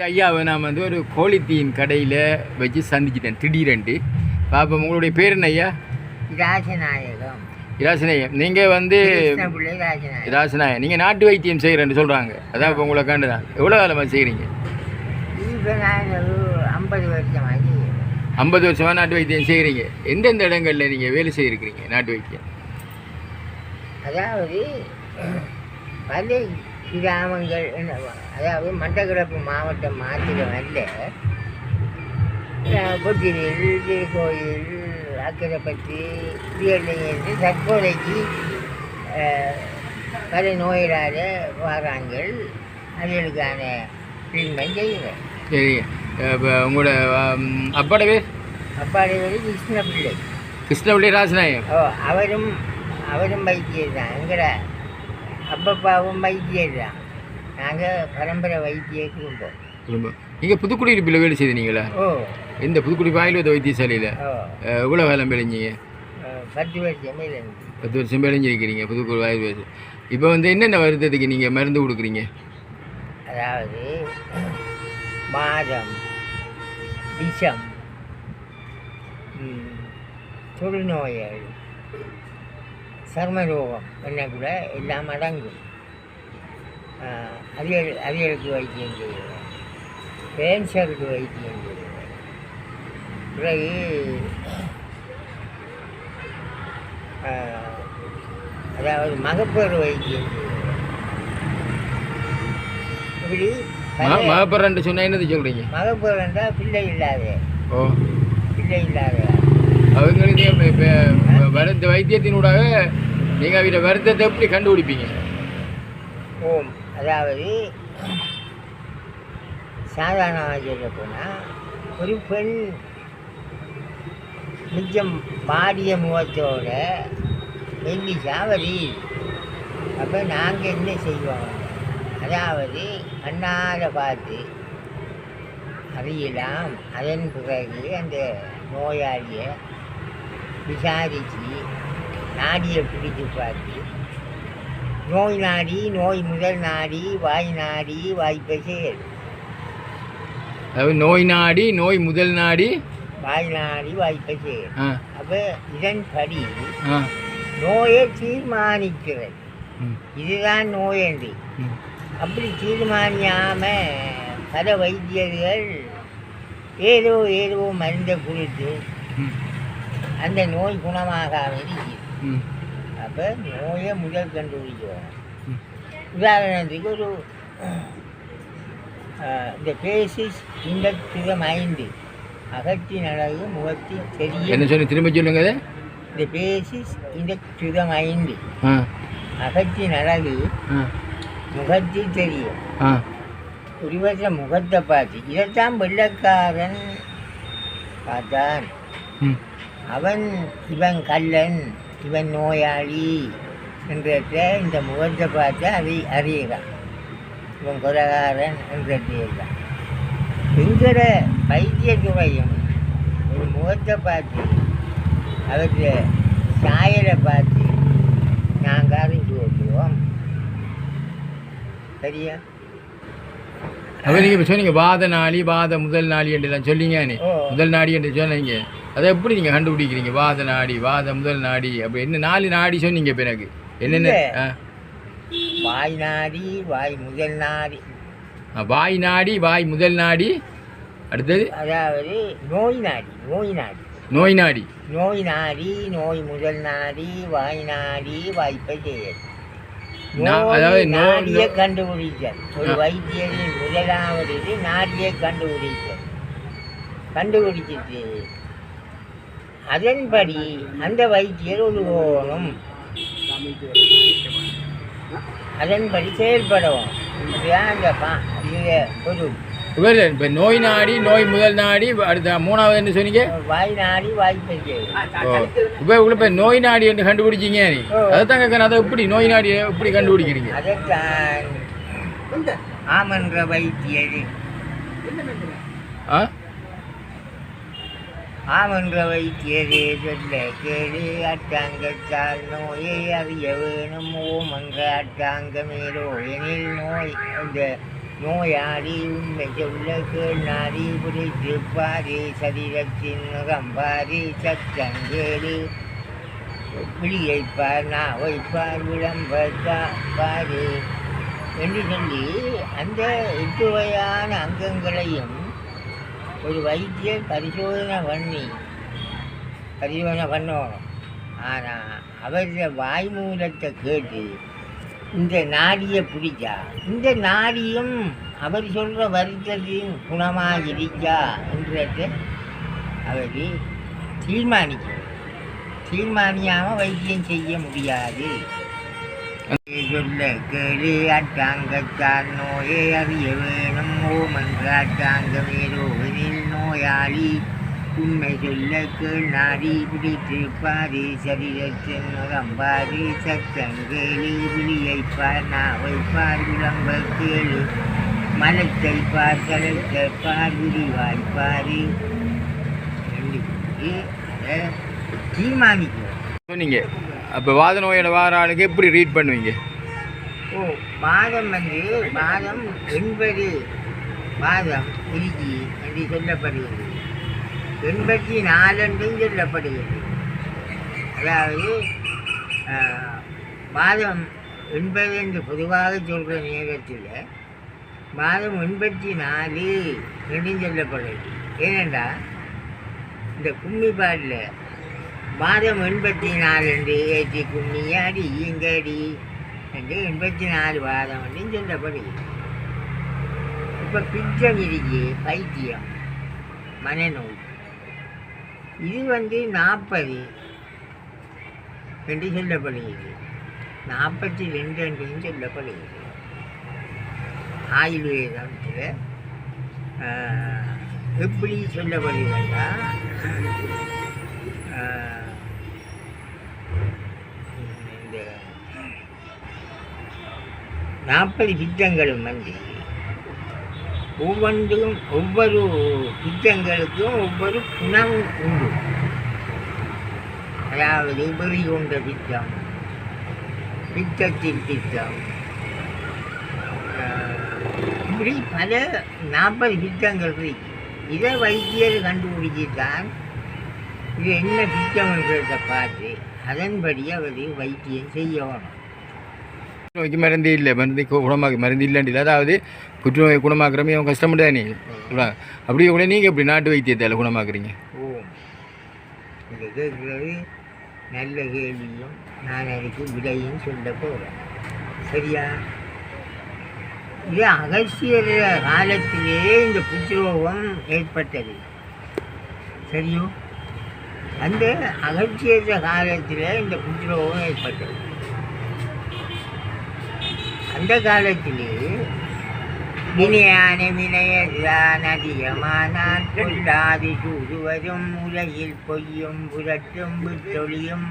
இந்த ஐயாவை நான் வந்து ஒரு கோழித்தீன் கடையில் வச்சு சந்திச்சிட்டேன். திடீரெண்டு பாப்பா உங்களுடைய பேர் என்ன ஐயா? ராஜநாயகம். இராசனையம் நீங்கள் வந்து இராசனாயம் நீங்கள் நாட்டு வைத்தியம் செய்கிறேன்னு சொல்கிறாங்க அதான் இப்போ உங்களை கண்டு தான் எவ்வளோ காலமாக செய்கிறீங்க ஐம்பது வருஷமாகி ஐம்பது வருஷமாக நாட்டு வைத்தியம் செய்கிறீங்க எந்தெந்த இடங்களில் நீங்கள் வேலை செய்திருக்கிறீங்க நாட்டு வைத்தியம்? அதாவது கிராமங்கள் அதாவது மட்டக்களப்பு மாவட்டம் மாத்திரம் அல்ல. கொட்டிவேல் திருக்கோயில் அக்கரைப்பட்டி தற்போதைக்கு அஹ், பல நோயிலாத வாராங்கள். அவர்களுக்கான ட்ரீட்மெண்ட் செய்கிறேன் சரிங்க இப்போ உங்களோட அப்பாட பேர்? அப்பாடி வந்து கிருஷ்ண பிள்ளை கிருஷ்ணபிள்ளை ராசநாயம் ஓ அவரும் அவரும் வைத்தியர் தான். எங்கட அப்பப்பாவும் வைத்தியர் தான் நாங்கள் பரம்பரை வைத்திய குடும்பம் குடும்பம் நீங்கள் புதுக்குடியிருப்பில் வேலை செய்தீங்களா ஓ. எந்த புதுக்குடிப்பு ஆயுர்வேத வைத்தியசாலையில். ஓ. எவ்வளோ காலம் விளைஞ்சிங்க பத்து வருஷமே இருந்து பத்து வருஷம் விளைஞ்சிருக்கிறீங்க புதுக்குடி ஆயுர்வேத. இப்போ வந்து என்னென்ன வருத்தத்துக்கு நீங்கள் மருந்து கொடுக்குறீங்க? அதாவது மாதம் விஷம் ம், தொழுநோய்கள் சர்மரோகம் என்ன கூட எல்லாம் அடங்கும். அஹ், அவியல் அவியலுக்கு வைத்தியம் செய்கிறேன் கேன்சருக்கு வைத்தியம் செய்கிறேன் பிறகு அதாவது மகப்பேறு வைத்தியம் இப்படி மகப்பரண்டு சொன்னால் என்னது சொல்கிறீங்க மகப்பேறு என்றால் பிள்ளை இல்லாத. ஓ. பிள்ளை இல்லாத. அவங்களுக்கு வருத்த வைத்தியத்தினூடாக நீங்கள் அவட வருத்தத்தை எப்படி கண்டுபிடிப்பீங்க? ஓம். அதாவது சாதாரணமாக சொல்ல போனால் ஒரு பெண் மிச்சம் பாடிய முகத்தோட வெள்ளி சாவரி அப்போ நாங்கள் என்ன செய்வோம்? அதாவது கண்ணால் பார்த்து அறியலாம். அதன் பிறகு அந்த நோயாளியை விசாரித்து நாடியை பிடிச்சு பார்த்து நோய் நாடி நோய் முதல் நாடி வாய் நாடி வாய்ப்பை செயல் அதாவது நோய் நாடி நோய் முதல் நாடி. வாய் நாடி வாய்ப்பை செயல் ஆ. அப்போ இதன்படி நோயை தீர்மானிக்கிறது. இதுதான் நோய் என்று. அப்படி தீர்மானியாம பல வைத்தியர்கள் ஏதோ ஏதோ மருந்தை கொடுத்து அந்த நோய் குணமாகாமல் இருக்குது ம், அப்போ நோயை முதல் கண்டுபிடிக்கிறோம் ம். உதாரணத்துக்கு ஒரு அஹ், இந்த பேசிஸ் இண்டக்டிவம் ஐந்து அகத்தின் அழகு முகத்தின் தெரிய என்ன சொல்லி திரும்ப சொல்லுங்க இந்த பேசிஸ் இண்டக்டிவம் ஐந்து அகத்தின் அழகு முகத்தில் தெரியும் ஒருவற்ற முகத்தை பார்த்து இதைத்தான் வெள்ளக்காரன் பார்த்தான் அவன் இவன் கள்ளன் இவன் நோயாளி என்றத இந்த முகத்தை பார்த்து அறி அறியலாம் இவன் கொலகாரன் என்றதான் எங்கட பைத்தியத்துறையும் ஒரு முகத்தை பார்த்து அவற்றை சாயலை பார்த்து நாங்கள் அறிஞ்சு ஓட்டுவோம் சரியா? அப்போ நீங்கள் இப்போ சொன்னீங்க வாத நாளி வாத முதல் நாளி சொன்னீங்க நீ ஓ. முதல் நாடி என்று சொன்னீங்க. அதை எப்படி நீங்கள் கண்டுபிடிக்கிறீங்க? வாத நாடி வாத முதல் நாடி. அப்படி என்ன நாலு நாடி சொன்னீங்க இப்போ எனக்கு என்னென்ன வாய் நாடி வாய் முதல் நாடி. வாய் நாடி வாய் முதல் நாடி. அடுத்தது? அதாவது நோய் நாடி நோய் நாடி. நோய் நாடி. நோய் நாடி நோய் முதல் நாடி வாய் நாடி வாய்ப்பை நா- அதாவது நோ- நாடியை கண்டுபிடித்தல். ஒரு. வைத்தியரின் முதலாவது இது நாடியை கண்டுபிடித்தல். கண்டுபிடிச்சிட்டு அதன்படி அந்த வைத்தியர் ஒரு ஓணும் அதன்படி செயல்படவும் இதுதான் அந்த பா- இது ஒரு இவர் இப்போ நோய் நாடி நோய் முதல் நாடி அடுத்த மூணாவது என்ன சொன்னீங்க? வாய் நாடி செயல் ஓ. இப்போ உங்களை இப்போ நோய் நாடி என்று கண்டுபிடிச்சிங்க நீ. அதை தான் கேட்கணும் அதை எப்படி நோய் நாடி எப்படி கண்டுபிடிக்கிறீங்க? ஆமன்ற வைத்தியர் ஆ? ஆமன்ற வைத்தியரே சொல்ல கேடு அட்டாங்கத்தால் நோயை அறிய வேணும். ஓம் என்ற அட்டாங்கமேலோ எனில் நோய். இந்த நோயாளி உண்மை சொல்ல கேள் நாடி பிடித்து பாரு சரீரத்தின் ரம்பாரி சத்தங்கேடு விழியைப்பார் நான் வைப்பார் விளம்பத்தா பாரு என்று சொல்லி அந்த எட்டு வகையான அங்கங்களையும் ஒரு வைத்தியர் பரிசோதனை பண்ணி பரிசோதனை பண்ணணும் ஆனால் அவருடைய வாய்மூலத்தை கேட்டு இந்த நாடியை பிடிச்சா இந்த நாடியும் அவர் சொல்கிற வருத்தத்தையும் குணமாக இருக்கா என்றதை அவர் தீர்மானிக்கணும் தீர்மானியாமல் வைத்தியம் செய்ய முடியாது. சொல்ல கேளு அட்டாங்கத்தார் நோயை அறிய வேணும். ஓமன்ற அட்டாங்கமேரோவனில் நோயாளி உண்மை சொல்ல கேள் நாடி பிடித்திருப்பாரு சரீரத்தின் நுகம்பாரு சத்தங்கேளு விழியைப்பார் நாவைப்பார் விளம்ப கேளு மலத்தை பார் தலத்தை பார் விரிவாய்ப்பாரு அதை தீர்மானிக்கிறோம் சொன்னீங்க. அப்போ வாத நோயோட வார ஆளுக்கு எப்படி ரீட் பண்ணுவீங்க? ஓ வாதம் வந்து வாதம் எண்பது வாதம் இருக்கு என்று சொல்லப்படுகிறது. எண்பத்தி நாலென்றும் சொல்லப்படுகிறது. அதாவது மாதம் எண்பது என்று பொதுவாக சொல்கிற நேரத்தில் மாதம் எண்பத்தி நாலு என்றும் சொல்லப்படுது ஏனென்றால் இந்த கும்மி பாட்டில் மாதம் எண்பத்தி நாலு என்று ஏற்றி கும்மியாடி அடி இங்கடி என்று எண்பத்தி நாலு வாதம் என்று சொல்லப்படுகிறது. இப்போ பிச்சம் இருக்கு பைத்தியம் மனநோய். இது வந்து நாற்பது என்று சொல்லப்படுகிறது. நாற்பத்தி ரெண்டு என்றும் சொல்லப்படுகிறது. ஆயுர்வேதத்தில் எப்படி சொல்லப்படுகிறதா? இந்த நாற்பது திட்டங்களும் வந்து ஒவ்வொன்றும் ஒவ்வொரு பித்தங்களுக்கும் ஒவ்வொரு குணம் உண்டு. அதாவது வெறி கொண்ட பித்தம் பித்தத்தில் பித்தம் இப்படி பல நாற்பது பித்தங்கள் இருக்கு. இதை வைத்தியர் கண்டுபிடிச்சித்தான் இது என்ன பித்தம்ன்றதை பார்த்து அதன்படி அவர் வைத்தியம் செய்யணும். நோய்க்கு மருந்து இல்லை மருந்து குணமாக குணமாக்கு மருந்து இல்லைன்னு அதாவது புற்றுநோயை குணமாக்குறமே அவன் கஷ்டப்பட்டானே அப்படியே கூட நீங்கள் எப்படி நாட்டு வைத்தியத்தால் குணமாக்குறீங்க ஓ கேட்குறது நல்ல கேள்வியும் நான் அதுக்கு விடையும் சொல்ல போகிறேன் சரியா இது அகசியர் காலத்திலேயே இந்த புற்றுரோகம் ஏற்பட்டது சரியோ அந்த அகசியர் காலத்தில் இந்த புற்றுரோகம் ஏற்பட்டது அந்த காலத்திலே வினையான வினையதான் அதிகமானால் கொள்ளாது சூடுவதும் உலகில் பொய்யும் புரட்டும் விட்டொழியும்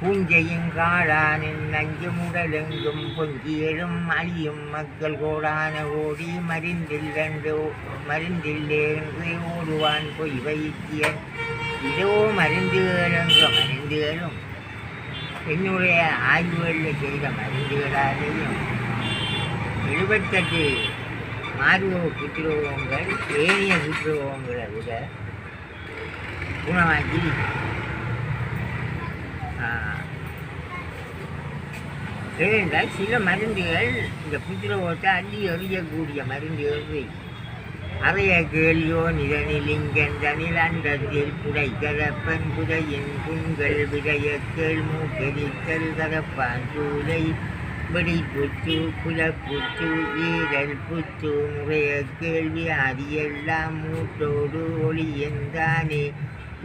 பூஞ்சையும் காளானின் நஞ்சும் உடலெங்கும் பொங்கியலும் அழியும் மக்கள் கோடான ஓடி மருந்தில்லென்று மருந்தில்லேன்று ஓடுவான் பொய் வைத்தியன். இதோ மருந்துகள் என்ற மருந்துகளும் என்னுடைய ஆய்வுகளில் செய்த மருந்துகளாலேயும் எழுபத்தெட்டு மார்பக புற்றுரோகங்கள் ஏனைய புற்றுரோகங்களை விட குணமாக்கி ஏனென்றால் சில மருந்துகள் இந்த புற்றுரோகத்தை அள்ளி எறியக்கூடிய மருந்துகள் அறைய கேள்வியோ நிதனிலிங்கன் தனில் புடை கலப்பன் புதையின் புண்கள் விடைய கேள்மூ மூக்கெரித்தல் கலப்பான் சூளை வெடி புத்து குலப்புத்து ஈரல் புத்து. முறைய கேள்வி அரியெல்லாம் மூட்டோடு ஒளியந்தானே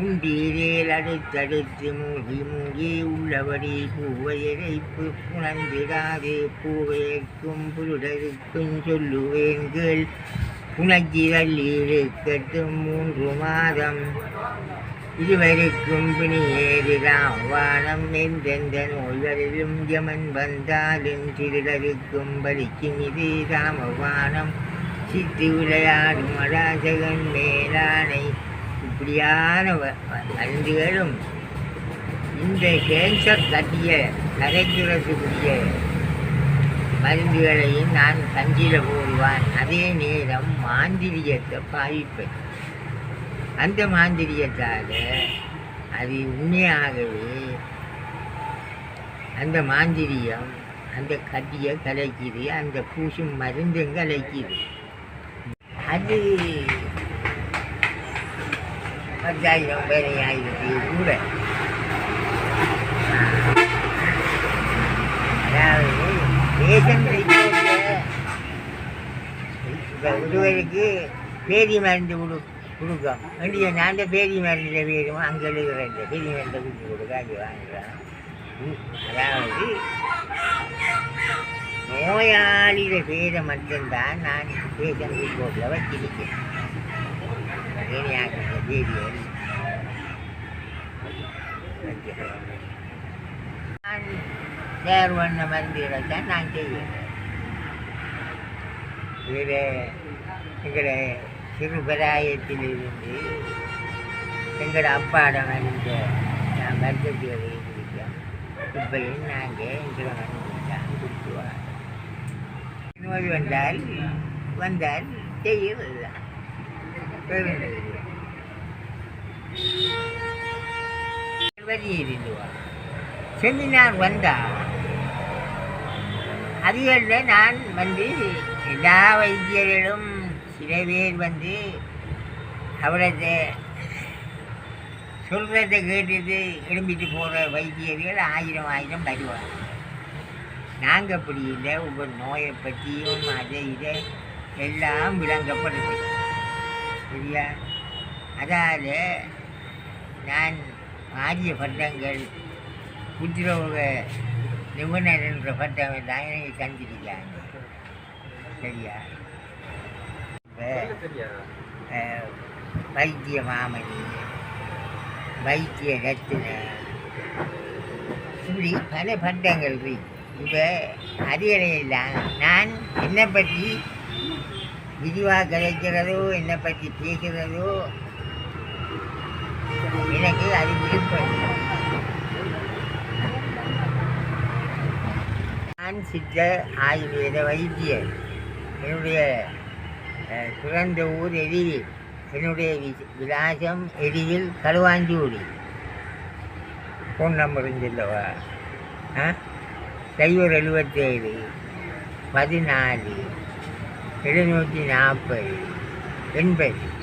உண்டீரேல் அடுத்தடுத்து மூழ்கி மூழ்கி உள்ளபடி பூவையரைப்பு புணர்ந்திடாது. பூவையர்க்கும் புருடருக்கும் சொல்லுவேன் கேள். புனச்சிதல் இருக்கட்டும் மூன்று மாதம். இதுவரை கும்பினி பிணியேறிடாம் வானம் நின்றெந்தன் நோய்களிலும் யமன் வந்தாலும் திருடருக்கும் பலிக்கும் இது ராமவானம் சித்து விளையாடும் அடாசகன் மேலானை இப்படியான வ- இந்த கேன்சர் கட்டிய நரைக்கிறதுக்குரிய மருந்துகளையும் நான் கஞ்சியில் போடுவான். அதே நேரம் மாந்திரியத்தை பாவிப்பேன். அந்த மாந்திரியத்தால் அது உண்மையாகவே அந்த மாந்திரியம் அந்த கட்டியை கலைக்குது அந்த பூசும் மருந்தும் கலைக்குது. அது பத்தாயிரம் வேலையாயிரத்தி கூட. அதாவது ரேஷன் ஒருவருக்கு பேதி மருந்து கொடுக்கும் கொடுக்கும். வேண்டிய நான் பேதி மருந்தில் வேணும். அங்கே எழுதுறேன் பேதி மருந்தை கொடுத்து கொடுக்க அங்கே வாங்குறேன். அதாவது நோயாளியில பேரை மட்டும்தான் நான் பேஷன் ரிப்போர்ட்டில் வச்சிருக்கேன். வேலையாக்குற பேதியை நான் வேறு ஒன்று மருந்துகளை தான் நான் செய்வேன். இதில் எங்களை சிறு பிராயத்திலிருந்து எங்களோட அப்பாடம் மருந்த நான் மருத்துவத்தை குடித்தோம் இப்பையும் நாங்கள் எங்களை வந்துட்டான் தான் குடிக்குவோம் நோய் வந்தால் வந்தால் செய்யறது தான் வெளியிடுவான் செமினார் வந்தால் அதுகளில் நான் வந்து எல்லா வைத்தியர்களும் சில வந்து அவரது சொல்கிறத கேட்டுட்டு எழும்பிட்டு போகிற வைத்தியர்கள் ஆயிரம் ஆயிரம் வருவாங்க நாங்கள் அப்படி இல்லை ஒவ்வொரு நோயை பற்றியும் அதை இதை எல்லாம் விளங்கப்படுது. சரியா? அதாவது நான் ஆரிய பட்டங்கள் புத்திரோக நிபுணர் என்ற பட்டம் தான் எனக்கு தந்திருக்காங்க. சரியா? வைத்திய மாமணி வைத்திய ரத்தின இப்படி பல பட்டங்கள் இருக்கு. இப்போ அறியலையெல்லாம் நான் என்னை பற்றி விரிவாக கிடைக்கிறதோ என்னை பற்றி பேசுகிறதோ எனக்கு அது விருப்பம். நான் சித்த ஆயுர்வேத வைத்தியர். என்னுடைய பிறந்த ஊர் எரிவில் என்னுடைய வி- விலாசம் எரியில் களுவாஞ்சூடி ஃபோன் நம்பர் இருந்துல்லவா ஆ? சைவர் எழுபத்தேழு பதினாலு எழுநூற்றி நாற்பது எண்பது.